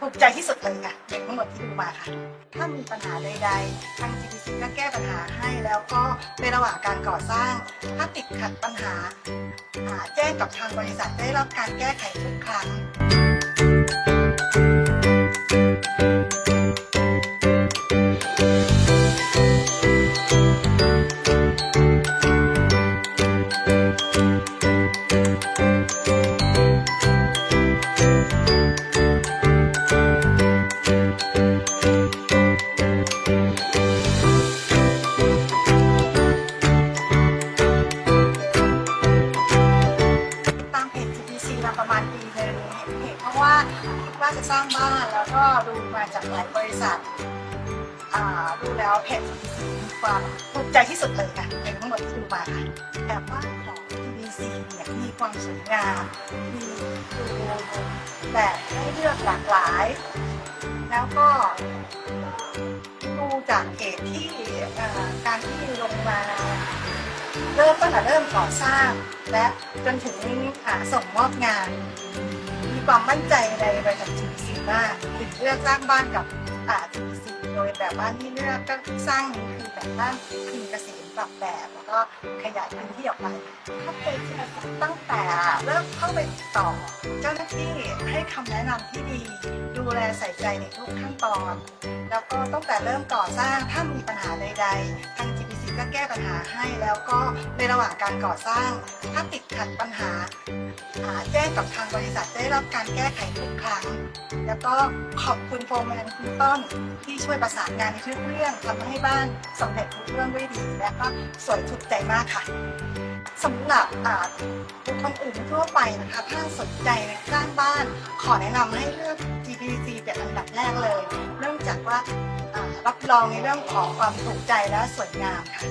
ถูกใจที่สุดเลยค่ะในทั้งหมดที่ดูมาค่ะ ถ้ามีปัญหาใดๆ ทาง GPC ก็แก้ปัญหาให้แล้วก็ในระหว่างการก่อสร้าง ถ้าติดขัดปัญหา แจ้งกับทางบริษัทได้รับการแก้ไขทุกครั้ง ตามเพจ GPC มาประมาณปีหนึ่งเห็นเพราะว่าคิดว่าจะสร้างบ้านแล้วก็ดูมาจากหลายบริษัทอ่าดูแล้วเพจ GPC มีความถูกใจที่สุดเลยค่ะในทั้งหมดที่ดูมาค่ะแบบบ้านของ GPC เนี่ยมีความสวยงามมีดูแบบให้เลือกหลากหลาย แล้วก็ดูจากเพจที่การที่ลงมา เริ่มตั้งแต่เริ่มก่อสร้าง และจนถึงอ่าส่งมอบงาน มีความมั่นใจในบริษัท GPC มากถึงเลือกสร้างบ้านกับอ่า GPC โดยแบบบ้านที่เลือกก็สร้างนี้คือแบบบ้านพิมพ์เกษมปรับแบบ แล้วก็ขยายพื้นที่ออกไปเข้าไปตั้งแต่ เริ่มเข้าไปติดต่อเจ้าหน้าที่ให้คำแนะนำที่ดี ดูแลใส่ใจในทุกขั้นตอน แล้วก็ตั้งแต่เริ่มก่อสร้างถ้ามีปัญหาใด ๆ ทาง GPC ก็แก้ปัญหาให้ แล้วก็ในระหว่างการก่อสร้าง ถ้าติดขัดปัญหาอ่าแจ้งกับทางบริษัทได้รับการแก้ไขทุกครั้ง แล้วก็ขอบคุณโฟร์แมนคุณต้นที่ช่วยประสานงานในทุกเรื่องทำให้บ้านสำเร็จทุกเรื่องด้วยดี และก็สวยถูกใจมากค่ะสำหรับอ่าบุ คนอื่นทั่วไปนะคะ ถ้าสนใจสร้างบ้าน ขอแนะนำให้เลือก GPC เป็นอันดับแรกเลย เนื่องจากว่ารับรองในเรื่องของความถูกใจและสวยงามค่ะ